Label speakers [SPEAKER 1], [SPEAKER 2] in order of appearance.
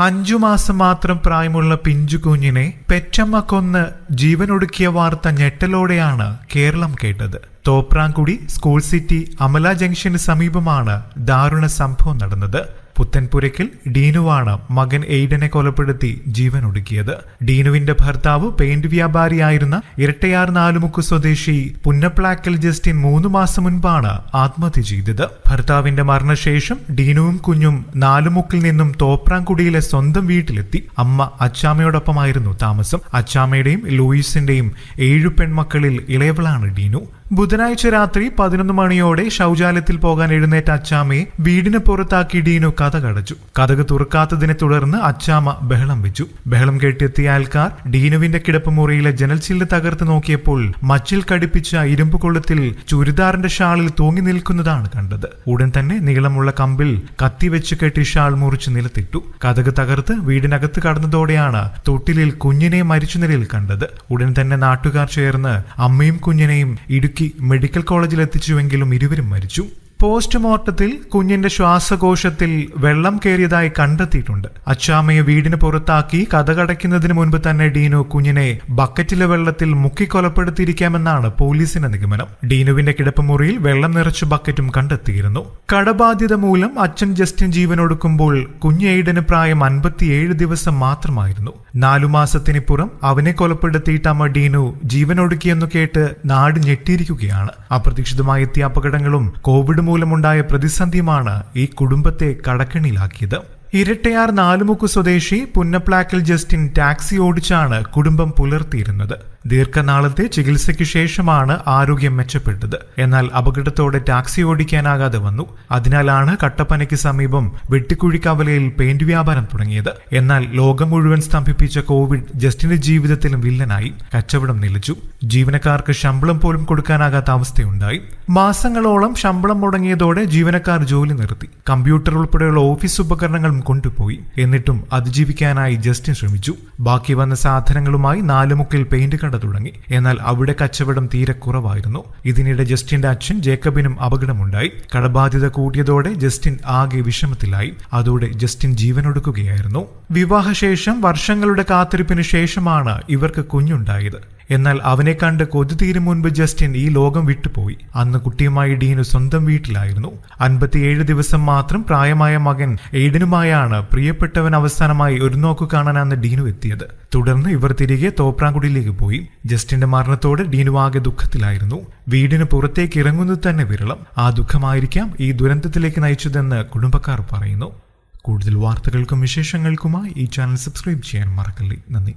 [SPEAKER 1] അഞ്ചു മാസം മാത്രം പ്രായമുള്ള പിഞ്ചു കുഞ്ഞിനെ പെറ്റമ്മ കൊന്ന് ജീവനൊടുക്കിയ വാർത്ത ഞെട്ടലോടെയാണ് കേരളം കേട്ടത്. തോപ്രാങ്കുടി സ്കൂൾ സിറ്റി അമല ജംഗ്ഷന് സമീപമാണ് ദാരുണ സംഭവം നടന്നത്. പുത്തൻപുരയ്ക്കൽ ഡീനുവാണ് മകൻ എയ്ഡനെ കൊലപ്പെടുത്തി ജീവൻ ഒടുക്കിയത്. ഡീനുവിന്റെ ഭർത്താവ് പെയിന്റ് വ്യാപാരിയായിരുന്ന ഇരട്ടയാർ നാലുമുക്ക് സ്വദേശി പുന്നപ്ലാക്കൽ ജസ്റ്റിൻ മൂന്ന് മാസം മുൻപാണ് ആത്മഹത്യ ചെയ്തത്. ഭർത്താവിന്റെ മരണശേഷം ഡീനുവും കുഞ്ഞും നാലുമുക്കിൽ നിന്നും തോപ്രാങ്കുടിയിലെ സ്വന്തം വീട്ടിലെത്തി. അമ്മ അച്ചാമ്മയോടൊപ്പമായിരുന്നു താമസം. അച്ചാമ്മയുടെയും ലൂയിസിന്റെയും ഏഴു പെൺമക്കളിൽ ഇളയവളാണ് ഡീനു. ബുധനാഴ്ച രാത്രി പതിനൊന്ന് മണിയോടെ ശൗചാലയത്തിൽ പോകാൻ എഴുന്നേറ്റ അച്ചാമ്മയെ വീടിന് പുറത്താക്കി ഡീനു കഥ കടച്ചു. കഥക് തുറക്കാത്തതിനെ തുടർന്ന് അച്ചാമ്മ ബഹളം വെച്ചു. ബഹളം കേട്ടെത്തിയ അയൽക്കാർ ഡീനുവിന്റെ കിടപ്പുമുറിയിലെ ജനൽ ചില്ല് തകർത്ത് നോക്കിയപ്പോൾ മച്ചിൽ കടിപ്പിച്ച ഇരുമ്പ് കൊളുത്തിൽ ചുരിദാറിന്റെ ഷാളിൽ തൂങ്ങി നിൽക്കുന്നതാണ് കണ്ടത്. ഉടൻ തന്നെ നീളമുള്ള കമ്പിൽ കത്തിവെച്ച് കെട്ടി ഷാൾ മുറിച്ച് നിലത്തിട്ടു. കഥക് തകർത്ത് വീടിനകത്ത് കടന്നതോടെയാണ് തൊട്ടിലിൽ കുഞ്ഞിനെ മരിച്ച നിലയിൽ കണ്ടത്. ഉടൻ തന്നെ നാട്ടുകാർ ചേർന്ന് അമ്മയും കുഞ്ഞിനെയും ഇടുക്കി മെഡിക്കൽ കോളേജിൽ എത്തിച്ചുവെങ്കിലും ഇരുവരും മരിച്ചു. പോസ്റ്റ്മോർട്ടത്തിൽ കുഞ്ഞിന്റെ ശ്വാസകോശത്തിൽ വെള്ളം കയറിയതായി കണ്ടെത്തിയിട്ടുണ്ട്. അച്ചാമ്മയെ വീടിന് പുറത്താക്കി കഥകടയ്ക്കുന്നതിന് മുൻപ് തന്നെ ഡീനു കുഞ്ഞിനെ ബക്കറ്റിലെ വെള്ളത്തിൽ മുക്കി കൊലപ്പെടുത്തിയിരിക്കാമെന്നാണ് പോലീസിന്റെ നിഗമനം. ഡീനുവിന്റെ കിടപ്പുമുറിയിൽ വെള്ളം നിറച്ച ബക്കറ്റും കണ്ടെത്തിയിരുന്നു. കടബാധ്യത മൂലം അച്ഛൻ ജസ്റ്റിൻ ജീവനൊടുക്കുമ്പോൾ കുഞ്ഞ് എയ്ഡന് പ്രായം അൻപത്തിയേഴ് ദിവസം മാത്രമായിരുന്നു. നാലു മാസത്തിനിപ്പുറം അവനെ കൊലപ്പെടുത്തിയിട്ട് അമ്മ ഡീനു ജീവനൊടുക്കിയെന്നു കേട്ട് നാട് ഞെട്ടിയിരിക്കുകയാണ്. അപ്രതീക്ഷിതമായ എത്തിയ അപകടങ്ങളും കോവിഡ് മൂലമുണ്ടായ പ്രതിസന്ധിയുമാണ് ഈ കുടുംബത്തെ കടക്കണിലാക്കിയത് ഇരട്ടയാർ നാലുമുക്ക് സ്വദേശി പുന്നപ്ലാക്കിൽ ജസ്റ്റിൻ ടാക്സി ഓടിച്ചാണ് കുടുംബം പുലർത്തിയിരുന്നത്. ദീർഘനാളത്തെ ചികിത്സയ്ക്ക് ശേഷമാണ് ആരോഗ്യം മെച്ചപ്പെട്ടത്. എന്നാൽ അപകടത്തോടെ ടാക്സി ഓടിക്കാനാകാതെ വന്നു. അതിനാലാണ് കട്ടപ്പനയ്ക്ക് സമീപം വെട്ടിക്കുഴിക്കവലയിൽ പെയിന്റ് വ്യാപാരം തുടങ്ങിയത്. എന്നാൽ ലോകം മുഴുവൻ സ്തംഭിപ്പിച്ച കോവിഡ് ജസ്റ്റിന്റെ ജീവിതത്തിലും വില്ലനായി. കച്ചവടം നിലച്ചു. ജീവനക്കാർക്ക് ശമ്പളം പോലും കൊടുക്കാനാകാത്ത അവസ്ഥയുണ്ടായി. മാസങ്ങളോളം ശമ്പളം മുടങ്ങിയതോടെ ജീവനക്കാർ ജോലി നിർത്തി. കമ്പ്യൂട്ടർ ഉൾപ്പെടെയുള്ള ഓഫീസ് ഉപകരണങ്ങളും കൊണ്ടുപോയി. എന്നിട്ടും അതിജീവിക്കാനായി ജസ്റ്റിൻ ശ്രമിച്ചു. ബാക്കി വന്ന സാധനങ്ങളുമായി നാലുമുക്കിൽ പെയിന്റ് കട തുടങ്ങി. എന്നാൽ അവിടെ കച്ചവടം തീരെ കുറവായിരുന്നു. ഇതിനിടെ ജസ്റ്റിന്റെ അച്ഛൻ ജേക്കബിനും അപകടമുണ്ടായി. കടബാധ്യത കൂട്ടിയതോടെ ജസ്റ്റിൻ ആകെ വിഷമത്തിലായി. അതോടെ ജസ്റ്റിൻ ജീവനൊടുക്കുകയായിരുന്നു. വിവാഹശേഷം വർഷങ്ങളുടെ കാത്തിരിപ്പിന് ശേഷമാണ് ഇവർക്ക് കുഞ്ഞുണ്ടായത്. എന്നാൽ അവനെ കണ്ട് കൊതി തീരും മുൻപ് ജസ്റ്റിൻ ഈ ലോകം വിട്ടുപോയി. അന്ന് കുട്ടിയുമായി ഡീനു സ്വന്തം വീട്ടിലായിരുന്നു. അൻപത്തിയേഴ് ദിവസം മാത്രം പ്രായമായ മകൻ എയ്ഡനുമായാണ് പ്രിയപ്പെട്ടവൻ അവസാനമായി ഒരു നോക്കു കാണാൻ അന്ന് ഡീനു എത്തിയത്. തുടർന്ന് ഇവർ തിരികെ തോപ്രാങ്കുടിയിലേക്ക് പോയി. ജസ്റ്റിന്റെ മരണത്തോടെ ഡീനു ആകെ ദുഃഖത്തിലായിരുന്നു. വീടിന് പുറത്തേക്ക് ഇറങ്ങുന്നത് തന്നെ വിരളം. ആ ദുഃഖമായിരിക്കാം ഈ ദുരന്തത്തിലേക്ക് നയിച്ചതെന്ന് കുടുംബക്കാർ പറയുന്നു. കൂടുതൽ വാർത്തകൾക്കും വിശേഷങ്ങൾക്കുമായി ഈ ചാനൽ സബ്സ്ക്രൈബ് ചെയ്യാൻ മറക്കല്ലേ. നന്ദി.